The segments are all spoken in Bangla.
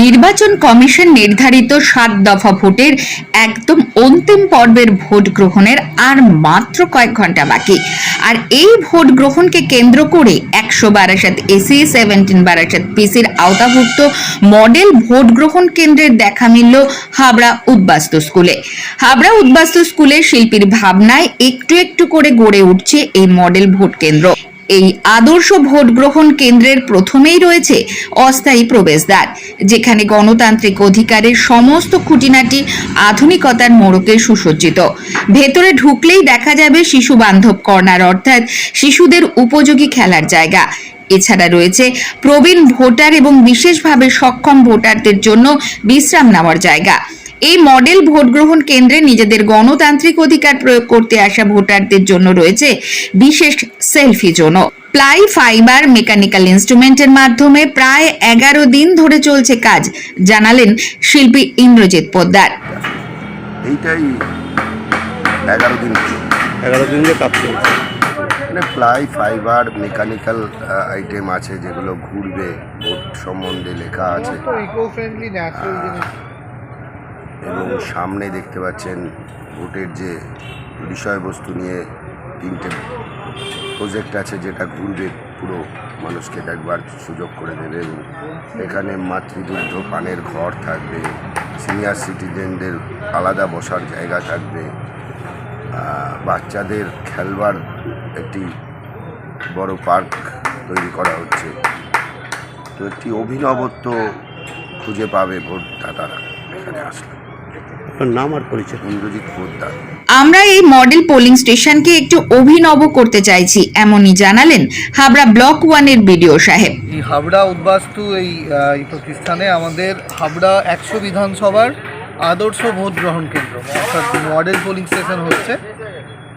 নির্বাচন কমিশন নির্ধারিত সাত দফা ভোটের একদম অন্তিম পর্বের ভোট গ্রহণের আর মাত্র কয়েক ঘণ্টা বাকি। আর এই ভোট গ্রহণকে কেন্দ্র করে একশো বারাসাত এসি, সেভেন্টিন বারাসাত পিসির আওতাভুক্ত মডেল ভোট গ্রহণ কেন্দ্রের দেখা মিলল হাবড়া উদ্বাস্তু স্কুলে। হাবড়া উদ্বাস্তু স্কুলের শিল্পীর ভাবনায় একটু একটু করে গড়ে উঠছে এই মডেল ভোট কেন্দ্র। এই আদর্শ ভোট গ্রহণ কেন্দ্রের প্রথমেই রয়েছে অস্থায়ী প্রবেশদ্বার, যেখানে গণতান্ত্রিক অধিকারের সমস্ত খুঁটিনাটি আধুনিকতার মোড়কে সুসজ্জিত। ভেতরে ঢুকলেই দেখা যাবে শিশু বান্ধব কর্নার, অর্থাৎ শিশুদের উপযোগী খেলার জায়গা। এছাড়া রয়েছে প্রবীণ ভোটার এবং বিশেষভাবে সক্ষম ভোটারদের জন্য বিশ্রাম নেওয়ার জায়গা। এই মডেল ভোট গ্রহণ কেন্দ্রে নিজেদের গণতান্ত্রিক অধিকার প্রয়োগ করতে আসা ভোটারদের জন্য রয়েছে বিশেষ সেলফি জোনও। প্লাই ফাইবার মেকানিক্যাল ইনস্ট্রুমেন্টের মাধ্যমে প্রায় এগারো দিন ধরে চলছে কাজ জানালেন শিল্পী ইন্দ্রজিৎ পোদ্দার। এইটাই এগারো দিন এগারো দিন যে কাজ চলছে। মানে প্লাই ফাইবার মেকানিক্যাল আইটেম আছে যেগুলো ঘুরবে ভোট সম্বন্ধে লেখা আছে। ইকো ফ্রেন্ডলি ন্যাচারাল জিনিস। এবং সামনে দেখতে পাচ্ছেন ভোটের যে বিষয়বস্তু নিয়ে তিনটে প্রজেক্ট আছে যেটা ঘুরবে পুরো মানুষকে দেখবার সুযোগ করে দেবে এখানে মাতৃদুগ্ধ পানের ঘর থাকবে সিনিয়র সিটিজেনদের আলাদা বসার জায়গা থাকবে বাচ্চাদের খেলবার একটি বড় পার্ক তৈরি করা হচ্ছে। তো একটি অভিনবত্ব খুঁজে পাবে ভোটদাতারা এখানে আসলে। আপনার নাম আর পরিচয়। ইন্দ্রজিৎ পোদ্দার। আমরা এই মডেল পোলিং স্টেশনকে একটু অভিনব করতে চাইছি এমনই জানালেন হাবড়া ব্লক ওয়ানের বিডিও সাহেব। এই হাবড়া উদ্বাস্তু এই এই প্রতিষ্ঠানে আমাদের হাবড়া একশো বিধানসভার আদর্শ ভোট গ্রহণ কেন্দ্র অর্থাৎ মডেল পোলিং স্টেশন হচ্ছে।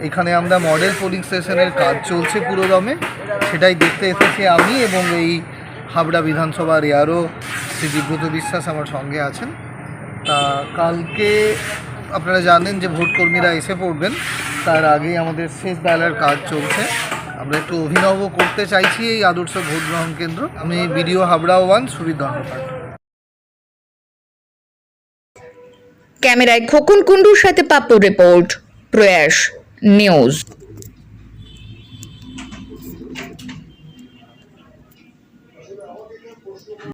এখানে আমরা মডেল পোলিং স্টেশনের কাজ চলছে পুরো দমে সেটাই দেখতে এসেছি আমি এবং এই হাবড়া বিধানসভার এয়ারও শ্রী দিব্যত বিশ্বাস আমার সঙ্গে আছেন। তা কালকে আপনারা জানেন যে ভোটকর্মীরা এসে পড়বেন। তার আগেই আমাদের শেষ বেলার কাজ চলছে। আমরা একটু অভিনব করতে চাইছি এই আদর্শ ভোট গ্রহণ কেন্দ্র। আমি বিডিও হাবড়া ওয়ান সুবিধ ধন্যবাদ ক্যামেরায় খোকন কুন্ডুর সাথে পাপুর রিপোর্ট, প্রয়াস নিউজ।